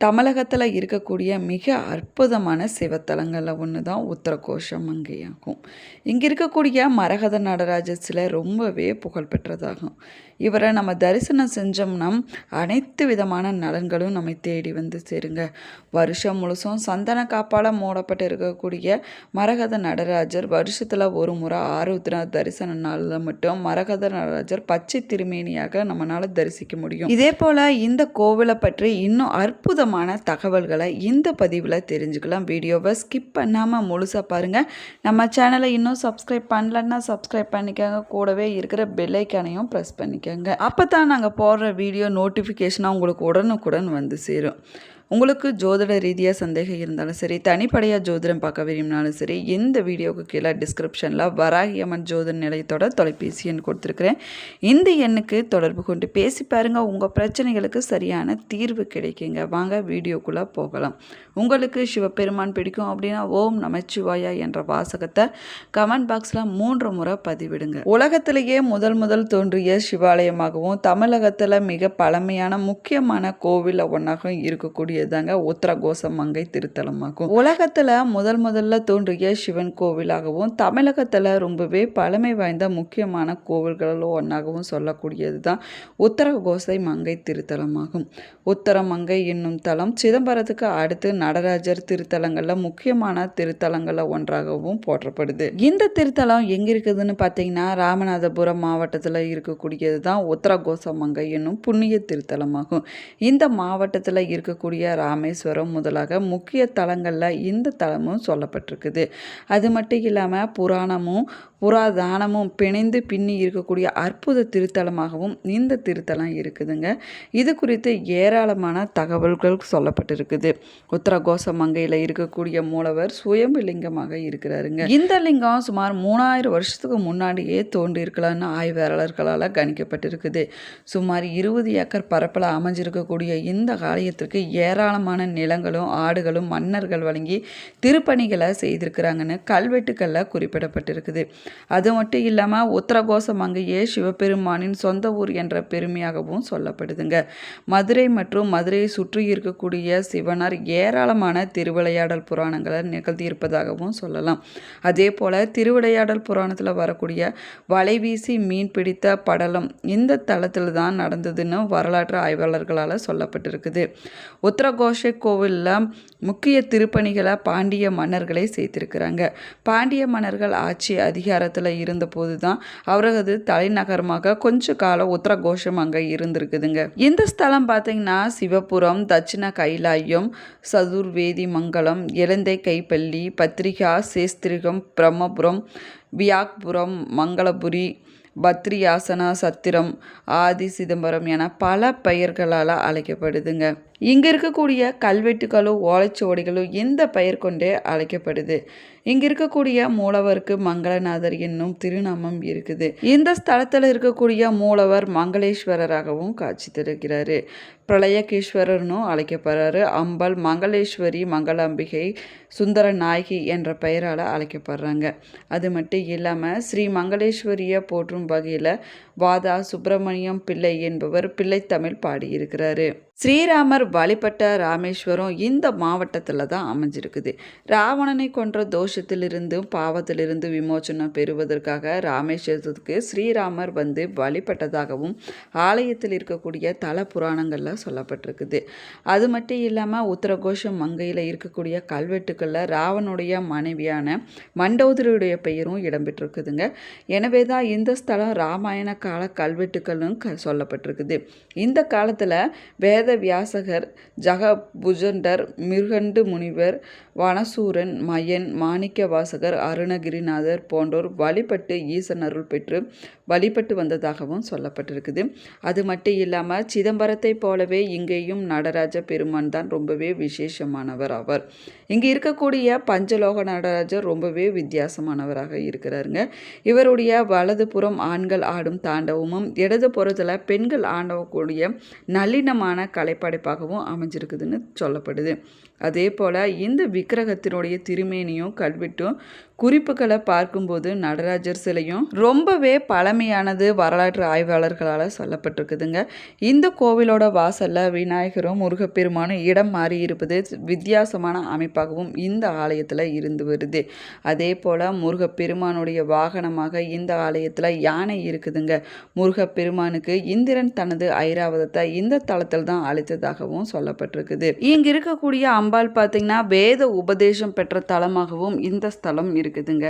தமிழகத்தில் இருக்கக்கூடிய மிக அற்புதமான சிவத்தலங்களில் ஒன்று தான் உத்தரகோஷம் அங்கேயாகும். இங்கே இருக்கக்கூடிய மரகத நடராஜர் சிலை ரொம்பவே புகழ்பெற்றதாகும். இவரை நம்ம தரிசனம் செஞ்சோம்னா அனைத்து விதமான நலன்களும் நம்மை தேடி வந்து சேருங்க. வருஷம் முழுசும் சந்தன காப்பால் மூடப்பட்டு இருக்கக்கூடிய மரகத நடராஜர் வருஷத்தில் ஒரு முறை ஆருத்ரா தரிசன நாளில் மட்டும் மரகத நடராஜர் பச்சை திருமேனியாக நம்மளால் தரிசிக்க முடியும். இதே போல் இந்த கோவிலை பற்றி இன்னும் அற்புதமான தகவல்களை இந்த பதிவில் தெரிஞ்சுக்கலாம். வீடியோவை ஸ்கிப் பண்ணாமல் முழுசாக பாருங்கள் நம்ம சேனலை இன்னும் சப்ஸ்கிரைப் பண்ணலன்னா சப்ஸ்கிரைப் பண்ணிக்கோங்க. கூடவே இருக்கிற பெல்லைக்கானையும் ப்ரெஸ் பண்ணிக்கோங்க அப்போ தான் நாங்கள் போடுற வீடியோ நோட்டிஃபிகேஷனாக உங்களுக்கு உடனுக்குடன் வந்து சேரும். உங்களுக்கு ஜோதிட ரீதியாக சந்தேகம் இருந்தாலும் சரி தனிப்படையாக ஜோதிடம் பார்க்க விரும்பினாலும் சரி இந்த வீடியோவுக்கு கீழே டிஸ்கிரிப்ஷனில் வராகி அம்மன் ஜோதிட நிலையத்தோட தொலைபேசி எண் கொடுத்துருக்குறேன். இந்த எண்ணுக்கு தொடர்பு கொண்டு பேசி பாருங்கள் உங்கள் பிரச்சனைகளுக்கு சரியான தீர்வு கிடைக்குங்க. வாங்க வீடியோக்குள்ளே போகலாம். உங்களுக்கு சிவபெருமான் பிடிக்கும் அப்படின்னா ஓம் நமச்சிவாயா என்ற வாசகத்தை கமெண்ட் பாக்ஸில் மூன்று முறை பதிவிடுங்க. உலகத்திலேயே முதல் முதல் தோன்றிய சிவாலயமாகவும் தமிழகத்தில் மிக பழமையான முக்கியமான கோவிலில் ஒன்றாகவும் இருக்கக்கூடிய தாங்க உத்தரகோச மங்கை திருத்தலமாகும். உலகத்தில் முதல் முதல்ல தோன்றிய சிவன் கோவிலாகவும் தமிழகத்தில் ரொம்பவே பழமை வாய்ந்த முக்கியமான கோவில்களில் ஒன்றாகவும் சொல்லக்கூடியது தான் உத்தரகோசை மங்கை திருத்தலமாகும். உத்தரமங்கை என்னும் தலம் சிதம்பரத்துக்கு அடுத்து நடராஜர் திருத்தலங்களில் முக்கியமான திருத்தலங்களில் ஒன்றாகவும் போற்றப்படுது. இந்த திருத்தலம் எங்கே இருக்குதுன்னு பார்த்தீங்கன்னா ராமநாதபுரம் மாவட்டத்தில் இருக்கக்கூடியது தான் உத்தரகோச மங்கை என்னும் புண்ணிய திருத்தலமாகும். இந்த மாவட்டத்தில் இருக்கக்கூடிய ராமேஸ்வரம் முதலாக முக்கிய தலங்களில் இந்த தலமும் சொல்லப்பட்டிருக்குது. அது மட்டும் இல்லாமல் புராணமும் புராதானமும் பிணைந்து பின்னி இருக்கக்கூடிய அற்புத திருத்தலமாகவும் இந்த திருத்தலம் இருக்குதுங்க. இது குறித்து ஏராளமான தகவல்கள் சொல்லப்பட்டிருக்குது. உத்தரகோச மங்கையில் இருக்கக்கூடிய மூலவர் சுயம்பு லிங்கமாக இருக்கிறாருங்க. இந்த லிங்கம் சுமார் மூணாயிரம் வருஷத்துக்கு முன்னாடியே தோன்றியிருக்கலாம்னு ஆய்வாளர்களால் கணிக்கப்பட்டிருக்குது. சுமார் இருபது ஏக்கர் பரப்பில் அமைஞ்சிருக்கக்கூடிய இந்த ஆலயத்திற்கு ஏராளமான நிலங்களும் ஆடுகளும் மன்னர்கள் வழங்கி திருப்பணிகளை செய்திருக்கிறாங்கன்னு கல்வெட்டுக்களில் குறிப்பிடப்பட்டிருக்குது. அது மட்டும் இல்லாமல் உத்தரகோச மங்கையே சிவபெருமானின் சொந்த ஊர் என்ற பெருமையாகவும் சொல்லப்படுதுங்க. மதுரை மற்றும் மதுரையை சுற்றி இருக்கக்கூடிய சிவனார் ஏராளமான திருவிளையாடல் புராணங்களை நிகழ்த்தியிருப்பதாகவும் சொல்லலாம். அதே போல் திருவிளையாடல் புராணத்தில் வரக்கூடிய வலைவீசி மீன் பிடித்த படலம் இந்த தளத்தில் தான் நடந்ததுன்னு வரலாற்று ஆய்வாளர்களால் சொல்லப்பட்டிருக்குது. உத்தரகோஷ கோவிலில் முக்கிய திருப்பணிகளை பாண்டிய மன்னர்களை செய்திருக்கிறாங்க. பாண்டிய மன்னர்கள் ஆட்சி அதிகாரத்தில் இருந்தபோது தான் அவரது தலைநகரமாக கொஞ்ச காலம் உத்தரகோஷம் அங்கே இருந்திருக்குதுங்க. இந்த ஸ்தலம் பார்த்தீங்கன்னா சிவபுரம் தட்சிண கைலாயம் சதுர்வேதி மங்கலம் இலந்தை கைப்பள்ளி பத்திரிகா சேஸ்திரிகம் பிரம்மபுரம் வியாக்புரம் மங்களபுரி பத்ரியாசனா சத்திரம் ஆதி சிதம்பரம் என பல பெயர்களால் அழைக்கப்படுதுங்க. இங்கே இருக்கக்கூடிய கல்வெட்டுகளும் ஓலைச்சுவடிகளோ இந்த பெயர் கொண்டே அழைக்கப்படுது. இங்கே இருக்கக்கூடிய மூலவருக்கு மங்களநாதர் என்னும் திருநாமம் இருக்குது. இந்த ஸ்தலத்தில் இருக்கக்கூடிய மூலவர் மங்களேஸ்வரராகவும் காட்சி தருகிறாரு. பிரளயகீஸ்வரர்னும் அழைக்கப்படுறாரு. அம்பல் மங்களேஸ்வரி மங்களாம்பிகை சுந்தர நாயகி என்ற பெயரால் அழைக்கப்படுறாங்க. அது மட்டும் இல்லாமல் ஸ்ரீ மங்களேஸ்வரியை போற்றும் வகையில் வாதா சுப்பிரமணியம் பிள்ளை என்பவர் பிள்ளைத்தமிழ் பாடியிருக்கிறாரு. ஸ்ரீராமர் வழிபட்ட ராமேஸ்வரம் இந்த மாவட்டத்தில் தான் அமைஞ்சிருக்குது. ராவணனை கொன்ற தோஷத்திலிருந்தும் பாவத்திலிருந்து விமோச்சனம் பெறுவதற்காக ராமேஸ்வரத்துக்கு ஸ்ரீராமர் வந்து வழிபட்டதாகவும் ஆலயத்தில் இருக்கக்கூடிய தல புராணங்களில் சொல்லப்பட்டிருக்குது. அது மட்டும் இல்லாமல் உத்தரகோஷம் மங்கையில் இருக்கக்கூடிய கல்வெட்டுக்களில் ராவனுடைய மனைவியான மண்டோதரியுடைய பெயரும் இடம்பெற்றிருக்குதுங்க. எனவே தான் இந்த ஸ்தலம் ராமாயண கால கல்வெட்டுக்களும் க சொல்லப்பட்டிருக்குது. இந்த காலத்தில் வேத வியாசகர் ஜகபுஜண்டர் மிருகண்டு முனிவர் வனசூரன் மயன் மாணிக்க வாசகர் அருணகிரிநாதர் போன்றோர் வழிபட்டு ஈசன் அருள் பெற்று வழிபட்டு வந்ததாகவும் சொல்லப்பட்டிருக்குது. அது மட்டும் இல்லாமல் சிதம்பரத்தை போலவே இங்கேயும் நடராஜ பெருமான் தான் ரொம்பவே விசேஷமானவர் அவர் இங்கே இருக்கக்கூடிய பஞ்சலோக நடராஜர் ரொம்பவே வித்தியாசமானவராக இருக்கிறாருங்க. இவருடைய வலது புறம் ஆண்கள் ஆடும் தாண்டவமும் இடது புறத்தில் பெண்கள் ஆண்டவக்கூடிய நளினமான கலைப்படைப்பாகவும் அமைஞ்சிருக்குதுன்னு சொல்லப்படுது. அதே போல் இந்த விக்கிரகத்தினுடைய திருமேனியும் கல்வெட்டும் குறிப்புகளை பார்க்கும்போது நடராஜர் சிலையும் ரொம்பவே பழமையானது வரலாற்று ஆய்வாளர்களால் சொல்லப்பட்டிருக்குதுங்க. இந்த கோவிலோட வாசலில் விநாயகரும் முருகப்பெருமானும் இடம் மாறி இருப்பது வித்தியாசமான அமைப்பாகவும் இந்த ஆலயத்தில் இருந்து வருது. அதே போல் முருகப்பெருமானுடைய வாகனமாக இந்த ஆலயத்தில் யானை இருக்குதுங்க. முருகப்பெருமானுக்கு இந்திரன் தனது ஐராவதத்தை இந்த தளத்தில் தான் அளித்ததாகவும் சொல்லப்பட்டிருக்குது. இங்கே இருக்கக்கூடிய அம்பாள் பார்த்திங்கன்னா வேத உபதேசம் பெற்ற தலமாகவும் இந்த ஸ்தலம் இருக்குதுங்க.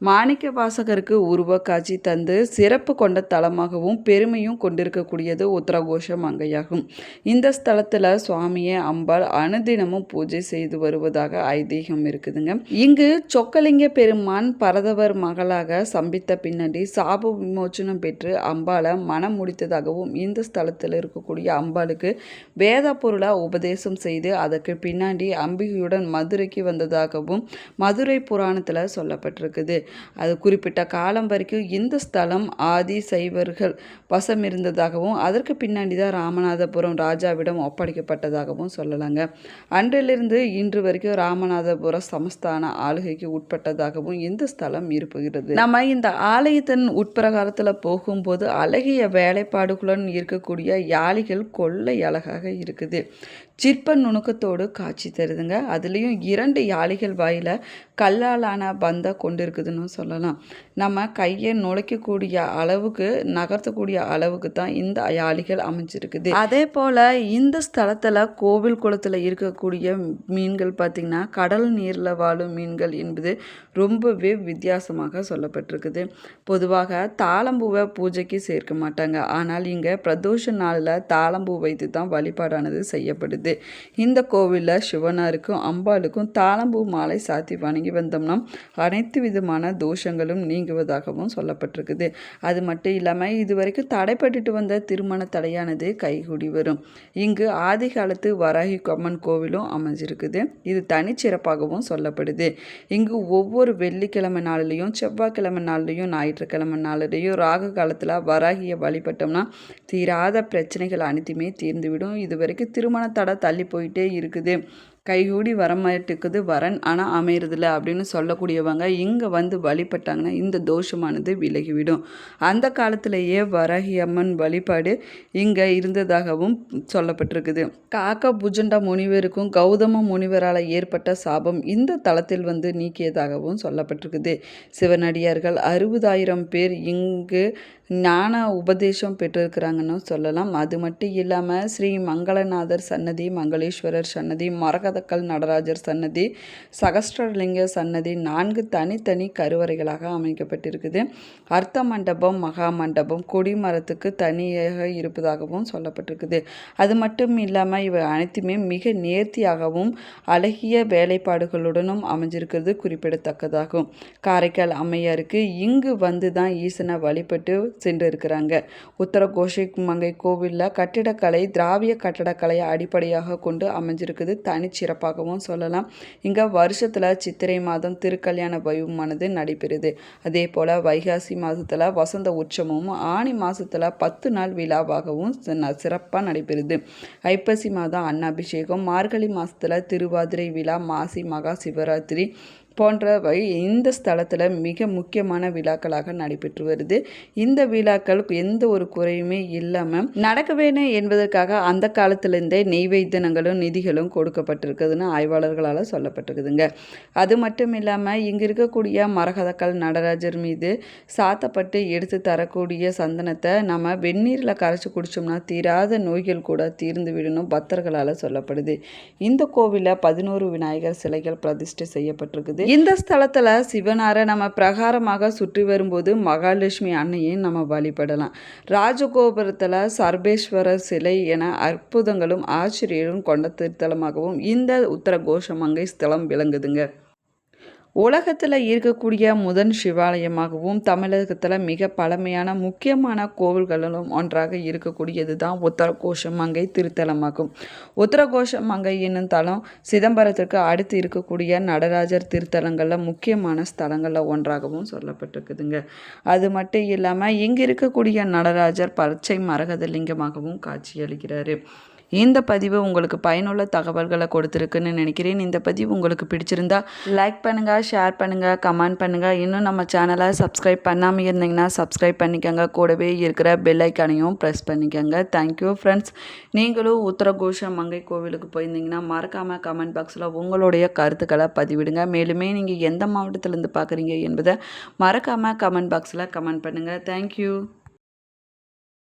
மாணிக்க வாசகருக்கு உருவக்காட்சி தந்து சிறப்பு கொண்ட தலமாகவும் பெருமையும் கொண்டிருக்கக்கூடியது உத்தரகோஷ மங்கையாகும் இந்த ஸ்தலத்தில் சுவாமியை அம்பாள் அனுதினமும் பூஜை செய்து வருவதாக ஐதீகம் இருக்குதுங்க. இங்கு சொக்கலிங்க பெருமான் பரதவர் மகளாக சம்பித்த பின்னாடி சாப விமோச்சனம் பெற்று அம்பாளை மனம் முடித்ததாகவும் இந்த ஸ்தலத்தில் இருக்கக்கூடிய அம்பாளுக்கு வேத பொருளாக உபதேசம் செய்து அதற்கு பின்னாடி அம்பிகையுடன் மதுரைக்கு வந்ததாகவும் மதுரை புராணத்தில் சொல்லப்பட்டிருக்குது. அது குறிப்பிட்ட காலம் வரைக்கும் இந்த ஸ்தலம் ஆதி சைவர்கள் வசம் இருந்ததாகவும் அதற்கு பின்னாடி தான் ராமநாதபுரம் ராஜாவிடம் ஒப்படைக்கப்பட்டதாகவும் சொல்லலாங்க. அன்றிலிருந்து இன்று வரைக்கும் ராமநாதபுரம் சமஸ்தான ஆளுகைக்கு உட்பட்டதாகவும் இந்த ஸ்தலம் இருப்புகிறது. நம்ம இந்த ஆலயத்தின் உட்பிரகாரத்தில் போகும்போது அழகிய வேலைப்பாடுகளுடன் இருக்கக்கூடிய யாளிகள் கொள்ளை அழகாக இருக்குது. சிற்ப நுணுக்கத்தோடு காட்சி தருதுங்க. அதுலேயும் இரண்டு யாளிகள் வாயில் கல்லாலான பந்தை கொண்டு இருக்குதுன்னு சொல்லலாம். நம்ம கையை நுழைக்கக்கூடிய அளவுக்கு நகர்த்தக்கூடிய அளவுக்கு தான் இந்த யாளிகள் அமைஞ்சிருக்குது. அதே போல் இந்த ஸ்தலத்தில் கோவில் குளத்தில் இருக்கக்கூடிய மீன்கள் பார்த்திங்கன்னா கடல் நீரில் வாழும் மீன்கள் என்பது ரொம்பவே வித்தியாசமாக சொல்லப்பட்டிருக்குது. பொதுவாக தாளம்பூவை பூஜைக்கு சேர்க்க மாட்டாங்க. ஆனால் இங்கே பிரதோஷ நாளில் தாளம்பூ வைத்து தான் வழிபாடானது செய்யப்படுது. இந்த கோவிலில் சிவனாருக்கும் அம்பாளுக்கும் தாளம்பூ மாலை சாத்தி வணங்கி வந்தோம்னா அனைத்து விதமான தோஷங்களும் நீங்குவதாகவும் சொல்லப்பட்டிருக்குது. அது மட்டும் இல்லாமல் இது வரைக்கும் தடைப்பட்டுட்டு வந்த திருமண தடையானது கைகூடி வரும். இங்கு ஆதி காலத்து வராகி அம்மன் கோவிலும் அமைஞ்சிருக்குது. இது தனிச்சிறப்பாகவும் சொல்லப்படுது. இங்கு ஒவ்வொரு வெள்ளிக்கிழமை நாளிலையும் செவ்வாய்க்கிழமை நாளிலையும் ஞாயிற்றுக்கிழமை நாளிலையும் ராகு காலத்தில் வராகியை வழிபட்டோம்னா தீராத பிரச்சனைகள் அனைத்துமே தீர்ந்துவிடும். இது வரைக்கும் திருமண தடை தள்ளி போயிட்டே இருக்குது. கைகூடி வரமாட்டுக்குது வரன். ஆனால் அமையறதில்ல அப்படின்னு சொல்லக்கூடியவங்க இங்கே வந்து வழிபட்டாங்கன்னா இந்த தோஷமானது விலகிவிடும். அந்த காலத்திலேயே வரகி அம்மன் வழிபாடு இங்கே இருந்ததாகவும் சொல்லப்பட்டிருக்குது. காக்கா புஜண்டா முனிவருக்கும் கௌதம முனிவரால் ஏற்பட்ட சாபம் இந்த தளத்தில் வந்து நீக்கியதாகவும் சொல்லப்பட்டிருக்குது. சிவனடியார்கள் அறுபதாயிரம் பேர் இங்கு ஞான உபதேசம் பெற்றிருக்கிறாங்கன்னு சொல்லலாம். அது மட்டும் இல்லாமல் ஸ்ரீ மங்களநாதர் சன்னதி மங்களேஸ்வரர் சன்னதி மரகத பாதக்கல் நடராஜர் சன்னதி சகஸ்டரலிங்க சன்னதி நான்கு தனித்தனி கருவறைகளாக அமைக்கப்பட்டிருக்குது. அர்த்த மண்டபம் மகா மண்டபம் கொடிமரத்துக்கு தனியாக இருப்பதாகவும் சொல்லப்பட்டிருக்குது. அது மட்டும் இல்லாமல் இவை அனைத்துமே மிக நேர்த்தியாகவும் அழகிய வேலைப்பாடுகளுடனும் அமைஞ்சிருக்கிறது குறிப்பிடத்தக்கதாகும். காரைக்கால் அம்மையாருக்கு இங்கு வந்து தான் ஈசனை வழிபட்டு சென்று இருக்கிறாங்க உத்தர கோஷிக் மங்கை கோவிலில் கட்டிடக்கலை திராவிய கட்டடக்கலையை அடிப்படையாக கொண்டு அமைஞ்சிருக்குது தனிச்சு சிறப்பாகவும் சொல்லலாம். இங்கே வருஷத்தில் சித்திரை மாதம் திருக்கல்யாண வைபமானது நடைபெறுது. அதே போல் வைகாசி மாதத்தில் வசந்த உற்சவமும் ஆணி மாதத்தில் பத்து நாள் விழாவாகவும் சிறப்பாக நடைபெறுது. ஐப்பசி மாதம் அன்னாபிஷேகம் மார்கழி மாதத்தில் திருவாதிரை விழா மாசி மகா சிவராத்திரி போன்றவை இந்த ஸ்தலத்தில் மிக முக்கியமான விழாக்களாக நடைபெற்று வருது. இந்த விழாக்கள் எந்த ஒரு குறையுமே இல்லாமல் நடக்க வேணும் என்பதற்காக அந்த காலத்திலிருந்தே நெய்வேத்தியங்களும் நிதிகளும் கொடுக்கப்பட்டிருக்குதுன்னு ஆய்வாளர்களால் சொல்லப்பட்டிருக்குதுங்க. அது மட்டும் இல்லாமல் இங்கே இருக்கக்கூடிய மரகதக்கல் நடராஜர் மீது சாத்தப்பட்டு எடுத்து தரக்கூடிய சந்தனத்தை நம்ம வெந்நீரில் கரைச்சி குடித்தோம்னா தீராத நோய்கள் கூட தீர்ந்து விடணும் பக்தர்களால் சொல்லப்படுது. இந்த கோவிலில் பதினோரு விநாயகர் சிலைகள் பிரதிஷ்டை செய்யப்பட்டிருக்குது. இந்த ஸ்தலத்தில் சிவனாரை நம்ம பிரகாரமாக சுற்றி வரும்போது மகாலட்சுமி அன்னையும் நம்ம வழிபடலாம். ராஜகோபுரத்தில் சர்பேஸ்வரர் சிலை என அற்புதங்களும் ஆச்சரியரும் கொண்ட திருத்தலமாகவும் இந்த உத்தர கோஷமங்கை ஸ்தலம் விளங்குதுங்க. உலகத்தில் இருக்கக்கூடிய முதன் சிவாலயமாகவும் தமிழகத்தில் மிக பழமையான முக்கியமான கோவில்களிலும் ஒன்றாக இருக்கக்கூடியது தான் உத்தரகோஷமங்கை திருத்தலமாகும். உத்தரகோஷமங்கை என்னும் தலம் சிதம்பரத்திற்கு அடுத்து இருக்கக்கூடிய நடராஜர் திருத்தலங்களில் முக்கியமான ஸ்தலங்களில் ஒன்றாகவும் சொல்லப்பட்டிருக்குதுங்க. அது மட்டும் இல்லாமல் இங்கே இருக்கக்கூடிய நடராஜர் பச்சை மரகத லிங்கமாகவும் காட்சியளிக்கிறாரு. இந்த பதிவு உங்களுக்கு பயனுள்ள தகவல்களை கொடுத்துருக்குன்னு நினைக்கிறேன். இந்த பதிவு உங்களுக்கு பிடிச்சிருந்தா லைக் பண்ணுங்கள் ஷேர் பண்ணுங்கள் கமெண்ட் பண்ணுங்கள் இன்னும் நம்ம சேனலை சப்ஸ்கிரைப் பண்ணாமல் இருந்தீங்கன்னா சப்ஸ்கிரைப் பண்ணிக்கோங்க. கூடவே இருக்கிற பெல் ஐக்கானையும் ப்ரெஸ் பண்ணிக்கோங்க. தேங்க்யூ ஃப்ரெண்ட்ஸ் நீங்களும் உத்தரகோஷ மங்கை கோவிலுக்கு போயிருந்தீங்கன்னா மறக்காமல் கமெண்ட் பாக்ஸில் உங்களுடைய கருத்துக்களை பதிவிடுங்க. மேலுமே நீங்கள் எந்த மாவட்டத்திலேருந்து பார்க்குறீங்க என்பதை மறக்காமல் கமெண்ட் பாக்ஸில் கமெண்ட் பண்ணுங்கள் தேங்க்யூ